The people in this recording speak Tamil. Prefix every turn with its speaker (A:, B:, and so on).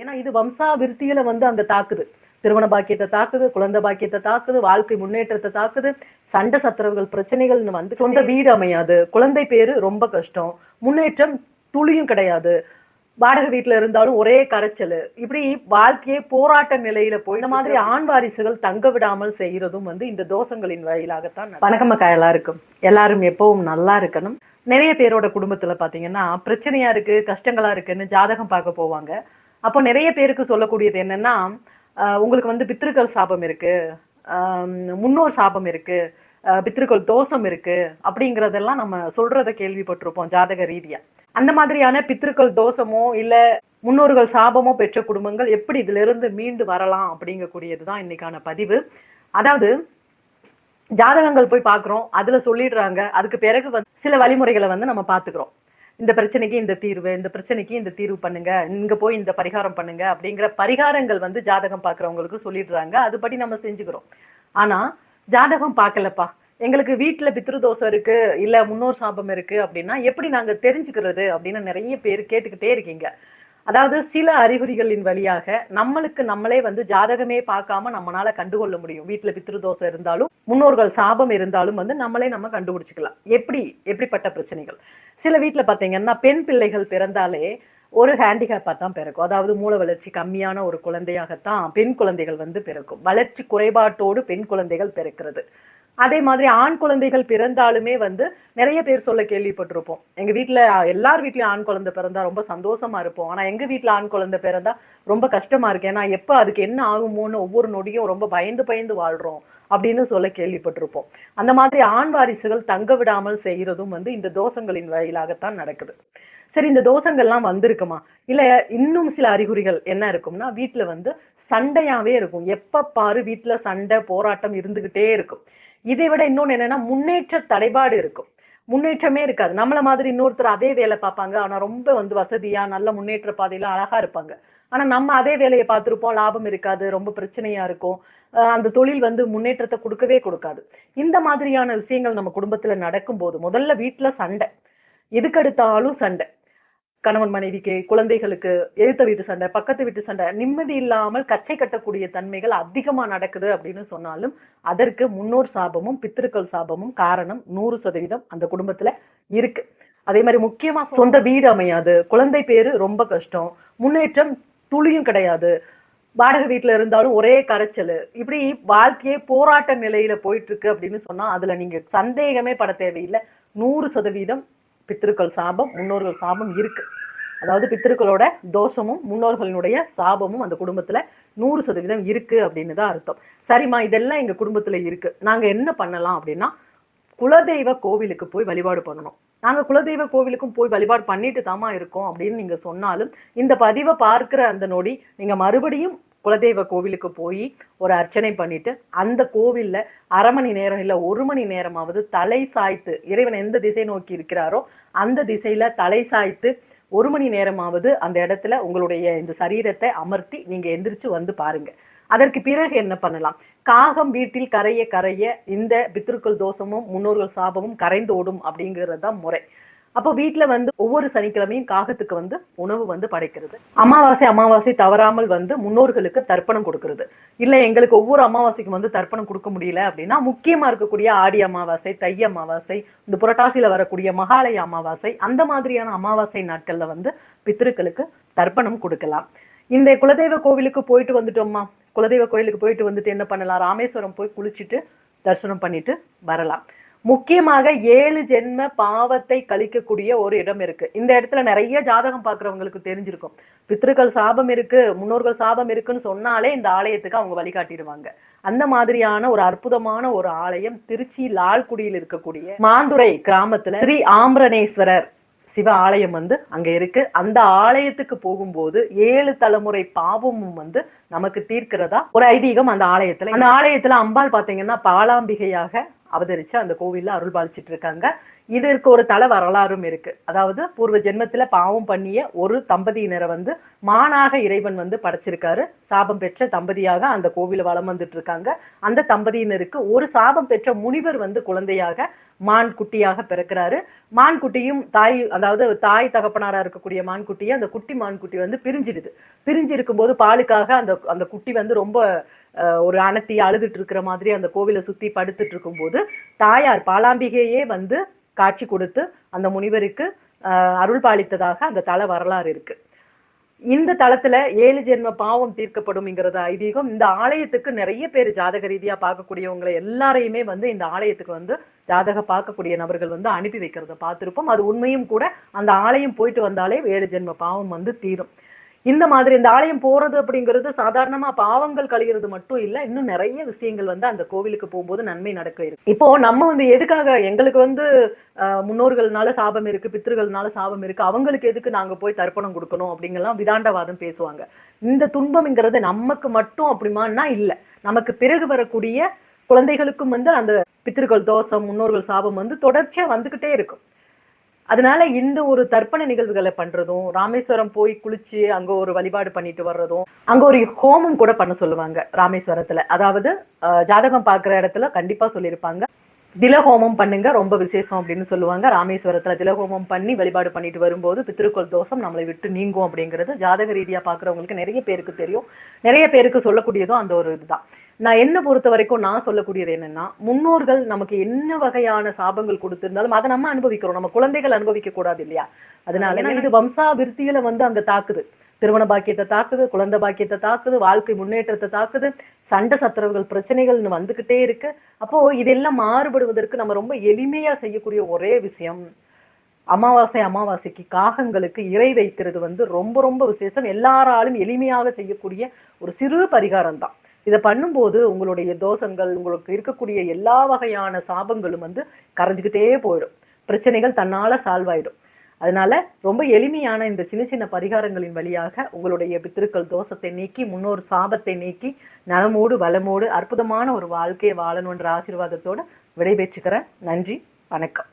A: ஏன்னா இது வம்சா விருத்தியில வந்து அந்த தாக்குது. திருமண பாக்கியத்தை தாக்குது குழந்தை பாக்கியத்தை தாக்குது வாழ்க்கை முன்னேற்றத்தை தாக்குது. சண்டை சச்சரவுகள் பிரச்சனைகள்னு வந்து சொந்த வீடு அமையாது. குழந்தை பேரு ரொம்ப கஷ்டம். முன்னேற்றம் துளியும் கிடையாது. வாடகை வீட்டுல இருந்தாலும் ஒரே கரைச்சல். இப்படி வாழ்க்கையே போராட்ட நிலையில போய் இந்த மாதிரி ஆண் வாரிசுகள் தங்க விடாமல் செய்யறதும் வந்து இந்த தோஷங்களின் வழியிலாகத்தான் நடக்கும். வணக்கம் அக்கா எல்லாருக்கும். எல்லாரும் எப்பவும் நல்லா இருக்கணும். நிறைய பேரோட குடும்பத்துல பாத்தீங்கன்னா பிரச்சனையா இருக்கு கஷ்டங்களா இருக்குன்னு ஜாதகம் பார்க்க போவாங்க. அப்போ நிறைய பேருக்கு சொல்லக்கூடியது என்னன்னா ஆஹ் உங்களுக்கு வந்து பித்திருக்கள் சாபம் இருக்கு ஆஹ் முன்னோர் சாபம் இருக்கு ஆஹ் பித்திருக்கள் தோஷம் இருக்கு அப்படிங்கிறதெல்லாம் நம்ம சொல்கிறத கேள்விப்பட்டிருப்போம் ஜாதக ரீதியா. அந்த மாதிரியான பித்திருக்கள் தோஷமோ இல்ல முன்னோர்கள் சாபமோ பெற்ற குடும்பங்கள் எப்படி இதுல இருந்து மீண்டு வரலாம் அப்படிங்கக்கூடியதுதான் இன்னைக்கான பதிவு. அதாவது ஜாதகங்கள் போய் பார்க்குறோம் அதுல சொல்லிடுறாங்க அதுக்கு பிறகு வந்து சில வழிமுறைகளை வந்து நம்ம பார்த்துக்கிறோம். இந்த பிரச்சனைக்கு இந்த தீர்வு இந்த பிரச்சனைக்கு இந்த தீர்வு பண்ணுங்க இங்க போய் இந்த பரிகாரம் பண்ணுங்க அப்படிங்கிற பரிகாரங்கள் வந்து ஜாதகம் பார்க்குறவங்களுக்கு சொல்லிடுறாங்க. அதுபடி நம்ம செஞ்சுக்கிறோம். ஆனா ஜாதகம் பார்க்கலப்பா. எங்களுக்கு வீட்டுல பித்ருதோஷம் இருக்கு இல்ல முன்னோர் சாபம் இருக்கு அப்படின்னா எப்படி நாங்க தெரிஞ்சுக்கிறது அப்படின்னு நிறைய பேர் கேட்டுக்கிட்டே இருக்கீங்க. அதாவது சில அறிகுறிகளின் வழியாக நம்மளுக்கு நம்மளே வந்து ஜாதகமே பார்க்காம நம்மளால கண்டுகொள்ள முடியும். வீட்டுல பித்ருதோஷம் இருந்தாலும் முன்னோர்கள் சாபம் இருந்தாலும் வந்து நம்மளே நம்ம கண்டுபிடிச்சிக்கலாம். எப்படி? எப்படிப்பட்ட பிரச்சனைகள்? சில வீட்டுல பாத்தீங்கன்னா பெண் பிள்ளைகள் பிறந்தாலே ஒரு ஹேண்டிகேப்பாக தான் பிறக்கும். அதாவது மூல வளர்ச்சி கம்மியான ஒரு குழந்தையாகத்தான் பெண் குழந்தைகள் வந்து பிறக்கும். வளர்ச்சி குறைபாட்டோடு பெண் குழந்தைகள் பிறக்கிறது. அதே மாதிரி ஆண் குழந்தைகள் பிறந்தாலுமே வந்து நிறைய பேர் சொல்ல கேள்விப்பட்டிருப்போம். எங்கள் வீட்டில் எல்லார் வீட்லேயும் ஆண் குழந்தை பிறந்தா ரொம்ப சந்தோஷமா இருப்போம். ஆனால் எங்கள் வீட்டில் ஆண் குழந்தை பிறந்தா ரொம்ப கஷ்டமா இருக்கு. ஏன்னா எப்போ அதுக்கு என்ன ஆகுமோன்னு ஒவ்வொரு நொடியும் ரொம்ப பயந்து பயந்து வாழ்கிறோம் அப்படின்னு சொல்ல கேள்விப்பட்டிருப்போம். அந்த மாதிரி ஆண் வாரிசுகள் தங்க விடாமல் செய்கிறதும் வந்து இந்த தோஷங்களின் வாயிலாகத்தான் நடக்குது. சரி இந்த தோஷங்கள்லாம் வந்திருக்குமா? இல்லை இன்னும் சில அறிகுறிகள் என்ன இருக்கும்னா வீட்டில் வந்து சண்டையாகவே இருக்கும். எப்போ பாரு வீட்டில் சண்டை போராட்டம் இருந்துக்கிட்டே இருக்கும். இதை விட இன்னொன்று என்னென்னா முன்னேற்ற தடைபாடு இருக்கும். முன்னேற்றமே இருக்காது. நம்மளை மாதிரி இன்னொருத்தர் அதே வேலை பார்ப்பாங்க. ஆனால் ரொம்ப வந்து வசதியாக நல்ல முன்னேற்ற பாதையில் அழகாக இருப்பாங்க. ஆனா நம்ம அதே வேலையை பார்த்திருப்போம். லாபம் இருக்காது ரொம்ப பிரச்சனையா இருக்கும். அஹ் அந்த தொழில் வந்து முன்னேற்றத்தை கொடுக்கவே கொடுக்காது. இந்த மாதிரியான விஷயங்கள் நம்ம குடும்பத்துல நடக்கும்போது முதல்ல வீட்டுல சண்டை. எதுக்கெடுத்தாலும் சண்டை. கணவன் மனைவிக்கு குழந்தைகளுக்கு எழுத்த வீட்டு சண்டை பக்கத்து வீட்டு சண்டை நிம்மதி இல்லாமல் கச்சை கட்டக்கூடிய தன்மைகள் அதிகமா நடக்குது அப்படின்னு சொன்னாலும் அதற்கு முன்னோர் சாபமும் பித்திருக்கள் சாபமும் காரணம் நூறு சதவீதம் அந்த குடும்பத்துல இருக்கு. அதே மாதிரி முக்கியமா சொந்த வீடு அமையாது. குழந்தை பேரு ரொம்ப கஷ்டம். முன்னேற்றம் துளியும் கிடையாது. வாடகை வீட்டில் இருந்தாலும் ஒரே கரைச்சல். இப்படி வாழ்க்கையே போராட்ட நிலையில போயிட்டு இருக்கு அப்படின்னு சொன்னா அதுல நீங்க சந்தேகமே பட தேவையில்லை. நூறு சதவீதம் பித்திருக்கள் சாபம் முன்னோர்கள் சாபம் இருக்கு. அதாவது பித்திருக்களோட தோஷமும் முன்னோர்களினுடைய சாபமும் அந்த குடும்பத்துல நூறு சதவீதம் இருக்கு அப்படின்னு தான் அர்த்தம். சரிம்மா இதெல்லாம் எங்க குடும்பத்துல இருக்கு. நாங்க என்ன பண்ணலாம் அப்படின்னா குலதெய்வ கோவிலுக்கு போய் வழிபாடு பண்ணணும். நாங்கள் குலதெய்வ கோவிலுக்கும் போய் வழிபாடு பண்ணிட்டு தாமா இருக்கோம் அப்படின்னு நீங்கள் சொன்னாலும் இந்த பதிவை பார்க்குற அந்த நொடி நீங்கள் மறுபடியும் குலதெய்வ கோவிலுக்கு போய் ஒரு அர்ச்சனை பண்ணிட்டு அந்த கோவில்ல அரை மணி நேரம் இல்லை ஒரு மணி நேரமாவது தலை சாய்த்து இறைவன் எந்த திசை நோக்கி இருக்கிறாரோ அந்த திசையில் தலை சாய்த்து ஒரு மணி நேரமாவது அந்த இடத்துல உங்களுடைய இந்த சரீரத்தை அமர்த்தி நீங்கள் எந்திரிச்சு வந்து பாருங்கள் அதற்கு பிறகு என்ன பண்ணலாம்? காகம் வீட்டில் கரைய கரைய இந்த பித்திருக்கள் தோஷமும் முன்னோர்கள் சாபமும் கரைந்து ஓடும் அப்படிங்கிறது தான் முறை. அப்போ வீட்டில் வந்து ஒவ்வொரு சனிக்கிழமையும் காகத்துக்கு வந்து உணவு வந்து படைக்கிறது. அமாவாசை அமாவாசை தவறாமல் வந்து முன்னோர்களுக்கு தர்ப்பணம் கொடுக்கறது. இல்லை எங்களுக்கு ஒவ்வொரு அமாவாசைக்கும் வந்து தர்ப்பணம் கொடுக்க முடியல அப்படின்னா முக்கியமா இருக்கக்கூடிய ஆடி அமாவாசை தை அமாவாசை இந்த புரட்டாசியில வரக்கூடிய மகாலய அமாவாசை அந்த மாதிரியான அமாவாசை நாட்கள்ல வந்து பித்திருக்களுக்கு தர்ப்பணம் கொடுக்கலாம். இந்த குலதெய்வ கோவிலுக்கு போயிட்டு வந்துட்டோம்மா. குலதெய்வ கோயிலுக்கு போயிட்டு வந்துட்டு என்ன பண்ணலாம்? ராமேஸ்வரம் போய் குளிச்சுட்டு தரிசனம் பண்ணிட்டு வரலாம். முக்கியமாக ஏழு ஜென்ம பாவத்தை கழிக்கக்கூடிய ஒரு இடம் இருக்கு. இந்த இடத்துல நிறைய ஜாதகம் பார்க்குறவங்களுக்கு தெரிஞ்சிருக்கும். பித்ருக்கள் சாபம் இருக்கு முன்னோர்கள் சாபம் இருக்குன்னு சொன்னாலே இந்த ஆலயத்துக்கு அவங்க வழிகாட்டிடுவாங்க. அந்த மாதிரியான ஒரு அற்புதமான ஒரு ஆலயம் திருச்சி லால்குடியில் இருக்கக்கூடிய மாந்துரை கிராமத்துல ஸ்ரீ ஆம்பரணேஸ்வரர் சிவ ஆலயம் வந்து அங்க இருக்கு. அந்த ஆலயத்துக்கு போகும்போது ஏழு தலைமுறை பாவமும் வந்து நமக்கு தீர்க்கிறதா? ஒரு ஐதீகம் அந்த ஆலயத்துல. அந்த ஆலயத்துல அம்பாள் பாத்தீங்கன்னா பாலாம்பிகையாக அவதரித்து அந்த கோவிலில் அருள் பாலிச்சிட்டு இருக்காங்க. இதற்கு ஒரு தலை வரலாறும் இருக்கு. அதாவது பூர்வ ஜென்மத்தில் பாவம் பண்ணிய ஒரு தம்பதியினரை வந்து மானாக இறைவன் வந்து படைச்சிருக்காரு. சாபம் பெற்ற தம்பதியாக அந்த கோவில வளம் வந்துட்டு இருக்காங்க. அந்த தம்பதியினருக்கு ஒரு சாபம் பெற்ற முனிவர் வந்து குழந்தையாக மான் குட்டியாக பிறக்கிறாரு. மான் குட்டியும் தாய் அதாவது தாய் தகப்பனாராக இருக்கக்கூடிய மான் குட்டியை அந்த குட்டி மான் குட்டி வந்து பிரிஞ்சிடுது. பிரிஞ்சு இருக்கும்போது பாலுக்காக அந்த அந்த குட்டி வந்து ரொம்ப ஒரு அனத்தி அழுதுட்டு இருக்கிற மாதிரி அந்த கோவிலை சுற்றி படுத்துட்டு இருக்கும்போது தாயார் பாலாம்பிகையே வந்து காட்சி கொடுத்து அந்த முனிவருக்கு அருள் பாலித்ததாக அந்த தல வரலாறு இருக்கு. இந்த தளத்துல ஏழு ஜென்ம பாவம் தீர்க்கப்படும்ங்கிறத ஐதீகம் இந்த ஆலயத்துக்கு நிறைய பேர் ஜாதக ரீதியா பார்க்கக்கூடியவங்களை எல்லாரையுமே வந்து இந்த ஆலயத்துக்கு வந்து ஜாதக பார்க்கக்கூடிய நபர்கள் வந்து அனுப்பி வைக்கிறத பார்த்துருப்போம். அது உண்மையும் கூட அந்த ஆலயம் போயிட்டு வந்தாலே ஏழு ஜென்ம பாவம் வந்து தீரும். இந்த மாதிரி இந்த ஆலயம் போறது அப்படிங்கிறது சாதாரணமா பாவங்கள் கழிகிறது மட்டும் இல்ல. இன்னும் நிறைய விஷயங்கள் வந்து அந்த கோவிலுக்கு போகும்போது நன்மை நடக்க இருக்கு. இப்போ நம்ம வந்து எதுக்காக எங்களுக்கு வந்து ஆஹ், முன்னோர்கள்னால சாபம் இருக்கு பித்திருகள்னால சாபம் இருக்கு அவங்களுக்கு எதுக்கு நாங்க போய் தர்ப்பணம் கொடுக்கணும் அப்படிங்கலாம் விதாண்டவாதம் பேசுவாங்க. இந்த துன்பம்ங்கிறது நமக்கு மட்டும் அப்படிமான்னா இல்ல. நமக்கு பிறகு வரக்கூடிய குழந்தைகளுக்கும் வந்து அந்த பித்திருக்கள் தோஷம் முன்னோர்கள் சாபம் வந்து தொடர்ச்சியா வந்துகிட்டே இருக்கும். அதனால இந்த ஒரு தர்ப்பண நிகழ்வுகளை பண்றதும் ராமேஸ்வரம் போய் குளிச்சு அங்க ஒரு வழிபாடு பண்ணிட்டு வர்றதும் அங்க ஒரு ஹோமம் கூட பண்ண சொல்லுவாங்க ராமேஸ்வரத்துல. அதாவது ஜாதகம் பார்க்குற இடத்துல கண்டிப்பா சொல்லியிருப்பாங்க. திலஹோமம் பண்ணுங்க ரொம்ப விசேஷம் அப்படின்னு சொல்லுவாங்க. ராமேஸ்வரத்துல திலஹோமம் பண்ணி வழிபாடு பண்ணிட்டு வரும்போது பித்திருக்கோள் தோஷம் நம்மளை விட்டு நீங்கும் அப்படிங்கிறது ஜாதக ரீதியா பார்க்குறவங்களுக்கு நிறைய பேருக்கு தெரியும். நிறைய பேருக்கு சொல்லக்கூடியதும் அந்த ஒரு இதுதான். நான் என்ன பொறுத்த வரைக்கும் நான் சொல்லக்கூடியது என்னன்னா முன்னோர்கள் நமக்கு என்ன வகையான சாபங்கள் கொடுத்திருந்தாலும் அதை நம்ம அனுபவிக்கிறோம். நம்ம குழந்தைகள் அனுபவிக்க கூடாது இல்லையா? அதனால இது வம்சாபிருத்தியில வந்து அங்க தாக்குது. திருமண பாக்கியத்தை தாக்குது குழந்தை பாக்கியத்தை தாக்குது வாழ்க்கை முன்னேற்றத்தை தாக்குது சண்டை சச்சரவுகள் பிரச்சனைகள்னு வந்துகிட்டே இருக்கு. அப்போ இதெல்லாம் மாறுபடுவதற்கு நம்ம ரொம்ப எளிமையா செய்யக்கூடிய ஒரே விஷயம் அமாவாசை அமாவாசைக்கு காகங்களுக்கு இறை வைக்கிறது வந்து ரொம்ப ரொம்ப விசேஷம். எல்லாராலும் எளிமையாக செய்யக்கூடிய ஒரு சிறு பரிகாரம் தான் இதை பண்ணும்போது உங்களுடைய தோஷங்கள் உங்களுக்கு இருக்கக்கூடிய எல்லா வகையான சாபங்களும் வந்து கரைஞ்சுக்கிட்டே போயிடும். பிரச்சனைகள் தன்னால் சால்வ் ஆயிடும். அதனால ரொம்ப எளிமையான இந்த சின்ன சின்ன பரிகாரங்களின் வழியாக உங்களுடைய பித்திருக்கள் தோஷத்தை நீக்கி முன்னோர் சாபத்தை நீக்கி நலமோடு வளமோடு அற்புதமான ஒரு வாழ்க்கையை வாழணுன்ற ஆசீர்வாதத்தோடு விடைபெற்றுக்கிறேன். நன்றி வணக்கம்.